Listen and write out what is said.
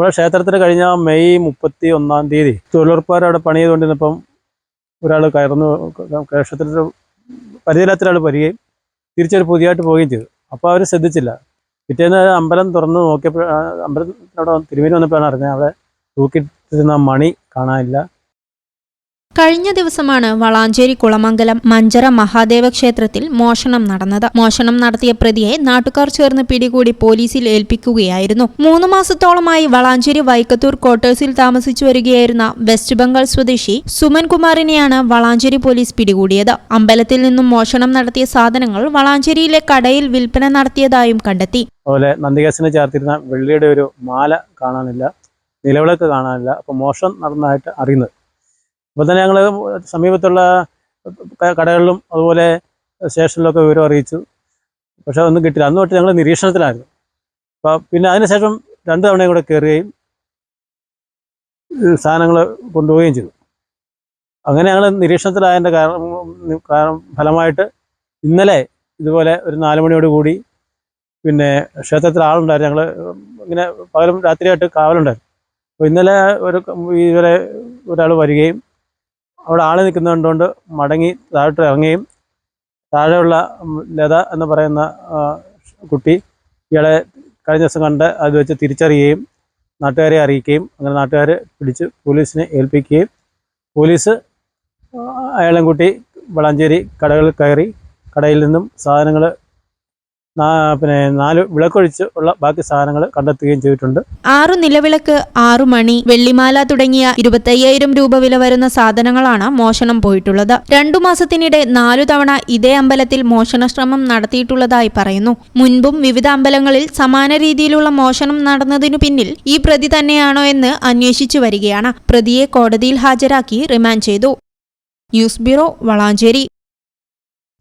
നമ്മുടെ ക്ഷേത്രത്തിൽ കഴിഞ്ഞ മെയ് മുപ്പത്തി ഒന്നാം തീയതി തൊഴിലുറപ്പുകാർ അവിടെ പണി ചെയ്തുകൊണ്ടിരുന്നപ്പം ഒരാൾ കയറുന്നു. ക്ഷേത്രത്തിൽ പരിചയമില്ലാത്ത ഒരാൾ വരികയും തിരിച്ചൊരു പുതിയതായിട്ട് പോവുകയും ചെയ്തു. അപ്പോൾ അവർ ശ്രദ്ധിച്ചില്ല. പിറ്റേന്ന് അമ്പലം തുറന്ന് നോക്കിയപ്പോൾ അമ്പലത്തിനോട് തിരുമേനി വന്നപ്പോഴാണ് അറിഞ്ഞത്. അവിടെ തൂക്കിട്ടിരുന്ന മണി കാണാനില്ല. കഴിഞ്ഞ ദിവസമാണ് വളാഞ്ചേരി കുളമംഗലം മഞ്ചറ മഹാദേവ ക്ഷേത്രത്തിൽ മോഷണം നടന്നത്. മോഷണം നടത്തിയ പ്രതിയെ നാട്ടുകാർ ചേർന്ന് പിടികൂടി പോലീസിൽ ഏൽപ്പിക്കുകയായിരുന്നു. മൂന്ന് മാസത്തോളമായി വളാഞ്ചേരി വൈക്കത്തൂർ ക്വാർട്ടേഴ്സിൽ താമസിച്ചു വരികയായിരുന്ന വെസ്റ്റ് ബംഗാൾ സ്വദേശി സുമൻ കുമാറിനെയാണ് വളാഞ്ചേരി പോലീസ് പിടികൂടിയത്. അമ്പലത്തിൽ നിന്നും മോഷണം നടത്തിയ സാധനങ്ങൾ വളാഞ്ചേരിയിലെ കടയിൽ വിൽപ്പന നടത്തിയതായും കണ്ടെത്തി. അതുപോലെ ചേർത്തിരുന്ന വെള്ളിയുടെ ഒരു മാല കാണാനില്ല നിലവിളക്ക് കാണാനില്ല. അപ്പോൾ മോഷണം നടന്നതായിട്ട് അറിയുന്നത് അപ്പോൾ തന്നെ ഞങ്ങൾ സമീപത്തുള്ള കടകളിലും അതുപോലെ സ്റ്റേഷനിലൊക്കെ വിവരം അറിയിച്ചു. പക്ഷെ ഒന്നും കിട്ടില്ല അന്ന് തൊട്ട് ഞങ്ങൾ നിരീക്ഷണത്തിലായിരുന്നു. അപ്പോൾ പിന്നെ അതിനുശേഷം രണ്ട് തവണയും കൂടെ കയറുകയും സാധനങ്ങൾ കൊണ്ടുപോവുകയും ചെയ്തു. അങ്ങനെ ഞങ്ങൾ നിരീക്ഷണത്തിലായതിന്റെ കാരണം കാരണം ഫലമായിട്ട് ഇന്നലെ ഇതുപോലെ ഒരു നാല് മണിയോട് കൂടി പിന്നെ ക്ഷേത്രത്തിൽ ആളുണ്ടായിരുന്നു. ഞങ്ങൾ ഇങ്ങനെ പകലും രാത്രിയായിട്ട് കാവലുണ്ടായിരുന്നു. അപ്പോൾ ഇന്നലെ ഒരു ഇതുവരെ ഒരാൾ വരികയും അവിടെ ആൾ നിൽക്കുന്നത് കണ്ടുകൊണ്ട് മടങ്ങി താഴോട്ട് ഇറങ്ങുകയും താഴെയുള്ള ലത എന്ന് പറയുന്ന കുട്ടി ഇയാളെ കഴിഞ്ഞ ദിവസം കണ്ട് അത് വെച്ച് തിരിച്ചറിയുകയും നാട്ടുകാരെ അറിയിക്കുകയും അങ്ങനെ നാട്ടുകാരെ പിടിച്ച് പോലീസിനെ ഏൽപ്പിക്കുകയും പോലീസ് അയാളെയും കൂട്ടി വളാഞ്ചേരി കടകളിൽ കയറി കടയിൽ നിന്നും സാധനങ്ങൾ പിന്നെ നാല് വിളക്കൊഴിച്ച് ഉള്ള ബാക്കി സാധനങ്ങൾ കണ്ടെത്തുകയും ചെയ്തിട്ടുണ്ട്. ആറു നിലവിളക്ക് ആറു മണി വെള്ളിമാല തുടങ്ങിയ ഇരുപത്തയ്യായിരം രൂപ വില വരുന്ന സാധനങ്ങളാണ് മോഷണം പോയിട്ടുള്ളത്. രണ്ടു മാസത്തിനിടെ നാലു തവണ ഇതേ അമ്പലത്തിൽ മോഷണശ്രമം നടത്തിയിട്ടുള്ളതായി പറയുന്നു. മുൻപും വിവിധ അമ്പലങ്ങളിൽ സമാന രീതിയിലുള്ള മോഷണം നടന്നതിനു പിന്നിൽ ഈ പ്രതി തന്നെയാണോ എന്ന് അന്വേഷിച്ചു വരികയാണ്. പ്രതിയെ കോടതിയിൽ ഹാജരാക്കി റിമാൻഡ് ചെയ്തു. News bureau Valanchery.